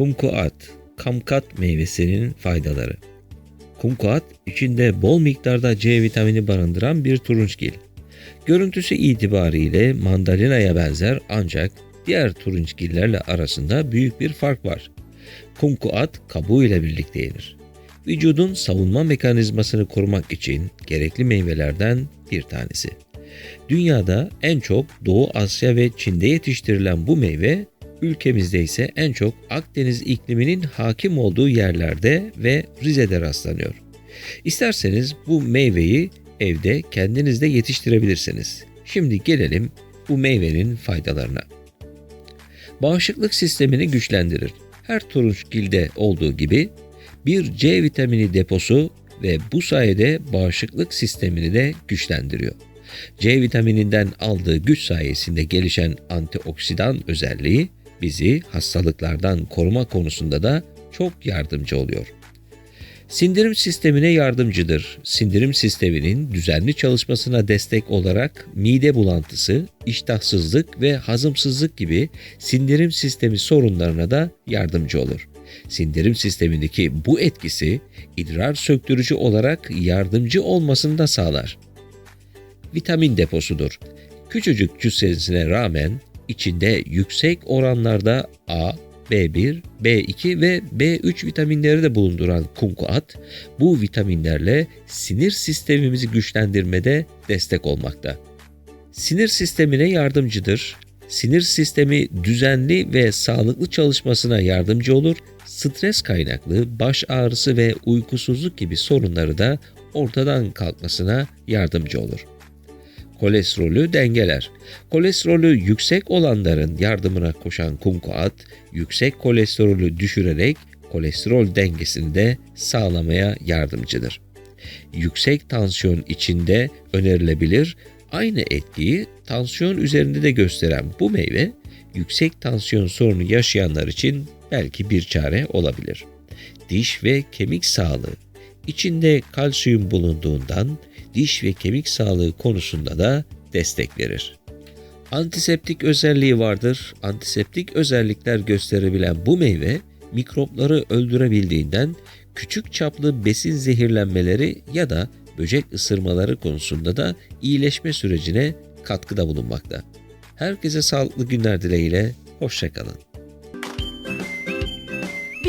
Kumkuat, kamkat meyvesinin faydaları. Kumkuat içinde bol miktarda C vitamini barındıran bir turunçgil. Görüntüsü itibariyle mandalinaya benzer ancak diğer turunçgillerle arasında büyük bir fark var. Kumkuat kabuğu ile birlikte yenir. Vücudun savunma mekanizmasını korumak için gerekli meyvelerden bir tanesi. Dünyada en çok Doğu Asya ve Çin'de yetiştirilen bu meyve ülkemizde ise en çok Akdeniz ikliminin hakim olduğu yerlerde ve Rize'de rastlanıyor. İsterseniz bu meyveyi evde kendiniz de yetiştirebilirsiniz. Şimdi gelelim bu meyvenin faydalarına. Bağışıklık sistemini güçlendirir. Her turunçgilde olduğu gibi bir C vitamini deposu ve bu sayede bağışıklık sistemini de güçlendiriyor. C vitamininden aldığı güç sayesinde gelişen antioksidan özelliği bizi hastalıklardan koruma konusunda da çok yardımcı oluyor. Sindirim sistemine yardımcıdır. Sindirim sisteminin düzenli çalışmasına destek olarak mide bulantısı, iştahsızlık ve hazımsızlık gibi sindirim sistemi sorunlarına da yardımcı olur. Sindirim sistemindeki bu etkisi idrar söktürücü olarak yardımcı olmasını da sağlar. Vitamin deposudur. Küçücük cüssesine rağmen içinde yüksek oranlarda A, B1, B2 ve B3 vitaminleri de bulunduran kumkuat, bu vitaminlerle sinir sistemimizi güçlendirmede destek olmakta. Sinir sistemine yardımcıdır. Sinir sistemi düzenli ve sağlıklı çalışmasına yardımcı olur. Stres kaynaklı baş ağrısı ve uykusuzluk gibi sorunları da ortadan kalkmasına yardımcı olur kolesterolü dengeler. Kolesterolü yüksek olanların yardımına koşan kumkuat, yüksek kolesterolü düşürerek kolesterol dengesini de sağlamaya yardımcıdır. Yüksek tansiyon içinde önerilebilir. Aynı etkiyi tansiyon üzerinde de gösteren bu meyve, yüksek tansiyon sorunu yaşayanlar için belki bir çare olabilir. Diş ve kemik sağlığı içinde kalsiyum bulunduğundan diş ve kemik sağlığı konusunda da destek verir. Antiseptik özelliği vardır. Antiseptik özellikler gösterebilen bu meyve mikropları öldürebildiğinden küçük çaplı besin zehirlenmeleri ya da böcek ısırmaları konusunda da iyileşme sürecine katkıda bulunmakta. Herkese sağlıklı günler dileğiyle, hoşçakalın.